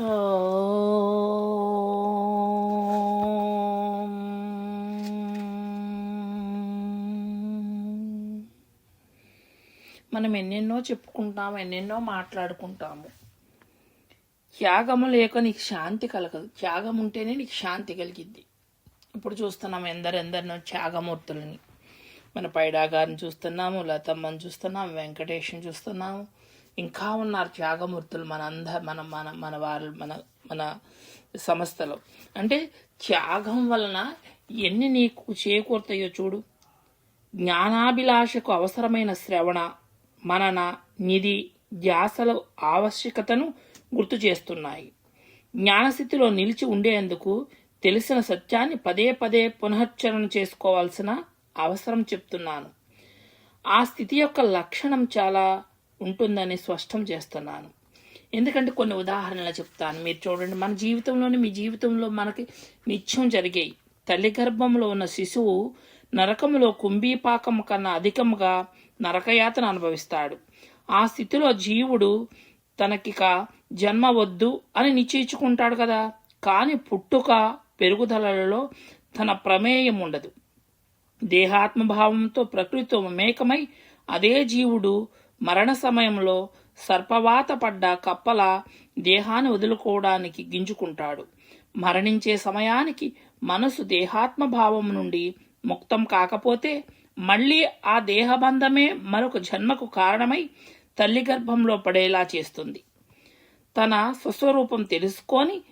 మనం ఎన్నెన్నో చెప్పుకుంటాము ఎన్నెన్నో మాట్లాడుకుంటాము. త్యాగము లేక నీకు శాంతి కలగదు. త్యాగం ఉంటేనే నీకు శాంతి కలిగిద్ది. ఇప్పుడు చూస్తున్నాం ఎందరెందరినో త్యాగమూర్తులని. మన పైడా గారిని చూస్తున్నాము లతమ్మని చూస్తున్నాము వెంకటేష్ని చూస్తున్నాము. ఇంకా ఉన్నారు త్యాగమూర్తులు మన అంద మన మన మన వారు మన మన సంస్థలో అంటే త్యాగం వలన ఎన్ని నీకు చేకూరుతాయో చూడు. జ్ఞానాభిలాషకు అవసరమైన శ్రవణ మనన నిధి ధ్యాసల ఆవశ్యకతను గుర్తు చేస్తున్నాయి. జ్ఞానస్థితిలో నిలిచి ఉండేందుకు తెలిసిన సత్యాన్ని పదే పదే పునశ్చరణ చేసుకోవాల్సిన అవసరం చెప్తున్నాను. ఆ స్థితి యొక్క లక్షణం చాలా ఉంటుందని స్పష్టం చేస్తున్నాను ఎందుకంటే కొన్ని ఉదాహరణలు చెప్తాను. మీరు చూడండి మన జీవితంలోని మీ జీవితంలో మనకి నిత్యం జరిగాయి తల్లి గర్భంలో ఉన్న శిశువు నరకంలో కుంభీపాకం కన్నా అధికముగా నరకయాతన అనుభవిస్తాడు. ఆ స్థితిలో జీవుడు తనకిక జన్మ వద్దు అని నిశ్చయించుకుంటాడు కదా. కానీ పుట్టుక పెరుగుదలలో తన ప్రమేయం ఉండదు. దేహాత్మభావంతో ప్రకృతితో మేకమై అదే జీవుడు మరణ సమయంలో సర్పవాత పడ్డ కప్పల దేహాన్ని వదులుకోవడానికి గింజుకుంటాడు. మరణించే సమయానికి మనసు దేహాత్మ భావం నుండి ముక్తం కాకపోతే మళ్ళీ ఆ దేహబంధమే మరొక జన్మకు కారణమై తల్లి గర్భంలో పడేలా చేస్తుంది. తన స్వస్వరూపం తెలుసుకొని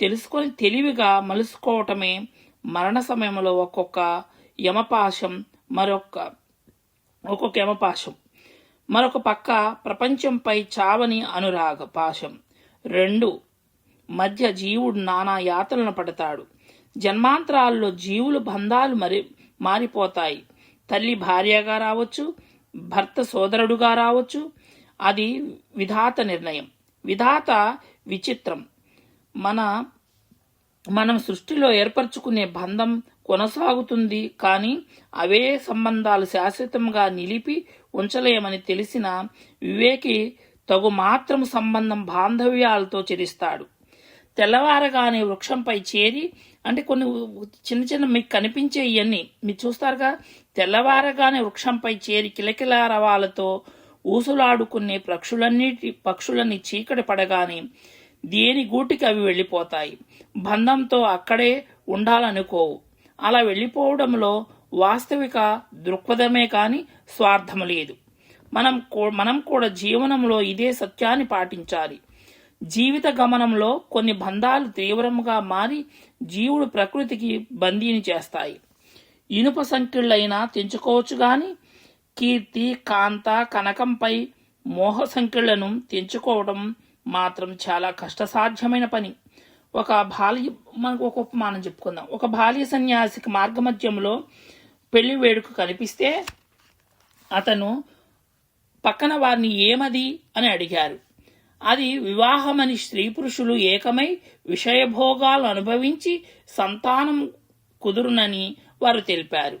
తెలుసుకొని తెలివిగా మలుసుకోవటమే మరణ సమయంలో ఒక్కొక్క యమపాశం మరొక ఒక్కొక్క యమపాశం. మరొక పక్క ప్రపంచంపై చావని అనురాగ పాశం. రెండు మధ్య జీవుడు నానా యాతలను పడతాడు. జన్మాంతరాల్లో జీవుల బంధాలు మరి మారిపోతాయి. తల్లి భార్యగా రావచ్చు భర్త సోదరుడుగా రావచ్చు. అది విధాత నిర్ణయం. విధాత విచిత్రం. మన మనం సృష్టిలో ఏర్పరచుకునే బంధం కొనసాగుతుంది కానీ అవే సంబంధాలు శాశ్వతంగా నిలిపి ఉంచలేమని తెలిసిన వివేకి తగు మాత్రం సంబంధం బాంధవ్యాలతో చెరిస్తాడు. తెల్లవారగానే వృక్షంపై చేరి అంటే కొన్ని చిన్న చిన్న మీకు కనిపించే ఇవన్నీ మీరు చూస్తారుగా తెల్లవారగానే వృక్షంపై చేరి కిలకిలారవాలతో ఊసులాడుకునే పక్షులన్నిటి పక్షులని చీకటి పడగానే దేని గూటికి అవి వెళ్ళిపోతాయి? బంధంతో అక్కడే ఉండాలనుకోవు. అలా వెళ్ళిపోవడంలో వాస్తవిక దృక్పథమే కాని స్వార్థము లేదు. మనం మనం కూడా జీవనంలో ఇదే సత్యాన్ని పాటించాలి. జీవిత గమనంలో కొన్ని బంధాలు తీవ్రంగా మారి జీవుడు ప్రకృతికి బందీని చేస్తాయి. ఇనుప సంఖ్యలైనా తెంచుకోవచ్చు గాని కీర్తి కాంత కనకంపై మోహ సంఖ్యలను తెంచుకోవడం మాత్రం చాలా కష్టసాధ్యమైన పని. ఒక బాల్య మనకు ఒక ఉపమానం చెప్పుకుందాం. ఒక బాల్య సన్యాసికి మార్గమధ్యంలో పెళ్ళి వేడుక కనిపిస్తే అతను పక్కన వారిని ఏమది అని అడిగారు. అది వివాహమని స్త్రీ పురుషులు ఏకమై విషయభోగాలు అనుభవించి సంతానం కుదురునని వారు తెలిపారు.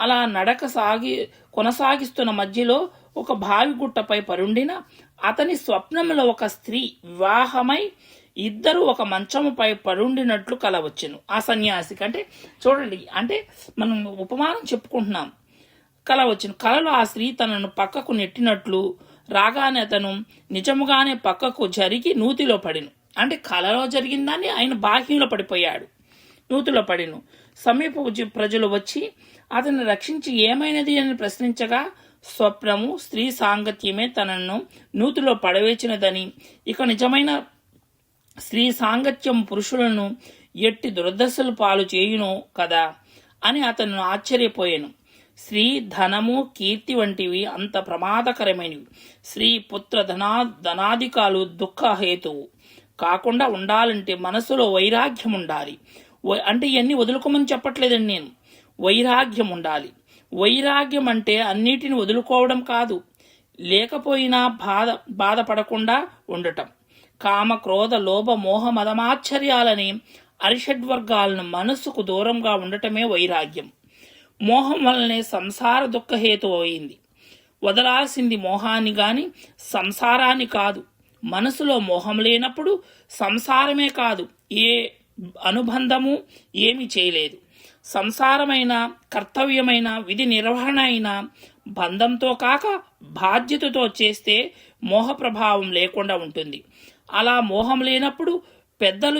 అలా నడక సాగి కొనసాగిస్తున్న మధ్యలో ఒక భావిగుట్టపై పరుండిన అతని స్వప్నంలో ఒక స్త్రీ వివాహమై ఇద్దరు ఒక మంచముపై పరుండినట్లు కలవచ్చును. ఆ సన్యాసికి అంటే చూడండి అంటే మనం ఉపమానం చెప్పుకుంటున్నాం. కల వచ్చిన కలలో ఆ స్త్రీ తనను పక్కకు నెట్టినట్లు రాగానే అతను నిజముగానే పక్కకు జరిగి నూతిలో పడిను. అంటే కలలో జరిగిందని ఆయన బాహ్యంలో పడిపోయాడు. నూతిలో పడిను. సమీప ప్రజలు వచ్చి అతన్ని రక్షించి ఏమైనది అని ప్రశ్నించగా స్వప్నము స్త్రీ సాంగత్యమే తనను నూతిలో పడవేచినదని ఇక నిజమైన స్త్రీ సాంగత్యం పురుషులను ఎట్టి దురదశలు పాలు చేయును కదా అని అతను ఆశ్చర్యపోయాను. స్త్రీ ధనము కీర్తి వంటివి అంత ప్రమాదకరమైనవి. స్త్రీ పుత్ర ధనా ధనాధికాలు దుఃఖ హేతువు కాకుండా ఉండాలంటే మనసులో వైరాగ్యం ఉండాలి అంటే ఇవన్నీ వదులుకోమని చెప్పట్లేదండి నేను. వైరాగ్యం ఉండాలి వైరాగ్యం అంటే అన్నిటిని వదులుకోవడం కాదు. లేకపోయినా బాధ బాధపడకుండా ఉండటం. కామ క్రోధ లోభ మోహ మదమాశ్చర్యాలని అరిషడ్వర్గాలను మనస్సుకు దూరంగా ఉండటమే వైరాగ్యం. మోహం వల్లనే సంసార దుఃఖహేతు అయింది వదలాల్సింది మోహాన్ని గాని సంసారాన్ని కాదు. మనసులో మోహం లేనప్పుడు సంసారమే కాదు. ఏ అనుబంధము ఏమి చేయలేదు. సంసారమైన కర్తవ్యమైన విధి నిర్వహణ అయిన బంధంతో కాక బాధ్యతతో చేస్తే మోహ ప్రభావం లేకుండా ఉంటుంది. అలా మోహం లేనప్పుడు పెద్దలు